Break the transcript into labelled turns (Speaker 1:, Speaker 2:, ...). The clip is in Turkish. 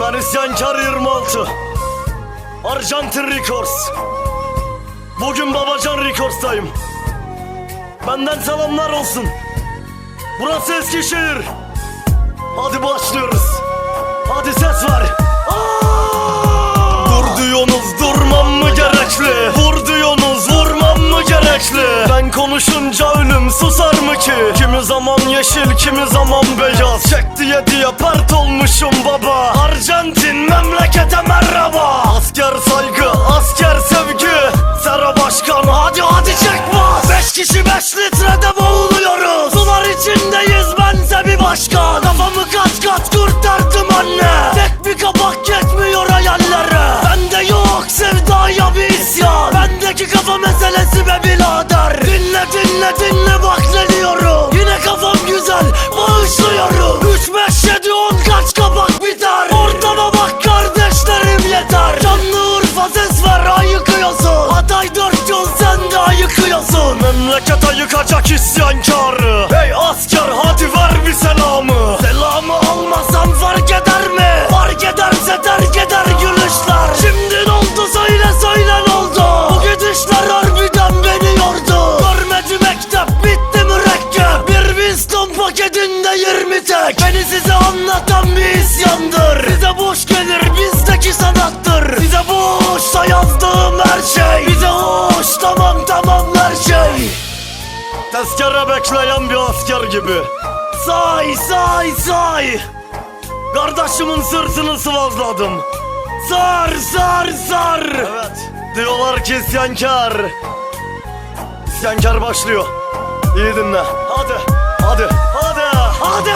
Speaker 1: Ben isyankar 26 Arjantin Records. Bugün Babacan Records'tayım. Benden selamlar olsun. Burası Eskişehir. Hadi başlıyoruz. Hadi ses ver. Dur diyorsunuz durmam mı gerekli? Vur diyorsunuz vurmam mı gerekli? Ben konuşunca zaman yeşil kimi zaman beyaz. Çek diye diye pert olmuşum baba. Arjantin memlekete merhaba. Asker saygı asker sevgi. Sera başkan hadi hadi çek bas. Beş kişi beş litrede boğuluyoruz. Sular içindeyiz bense bir başkan. Kafamı kat kat kurtardım anne. Tek bir kapak yetmiyor hayallere. Bende yok sevdaya bir isyan. Bendeki kafa meselesi be birader. Dinle dinle dinle bak ne isyandır Bize boş gelir bizdeki sanattır. Bize boşsa yazdığım her şey. Bize hoş tamam tamam her şey. Tezkere bekleyen bir asker gibi. Say say say. Kardeşimin sırtını sıvazladım. Sar sar sar Evet Diyorlar ki isyankar. İsyankar başlıyor. İyi dinle. Hadi hadi hadi Hadi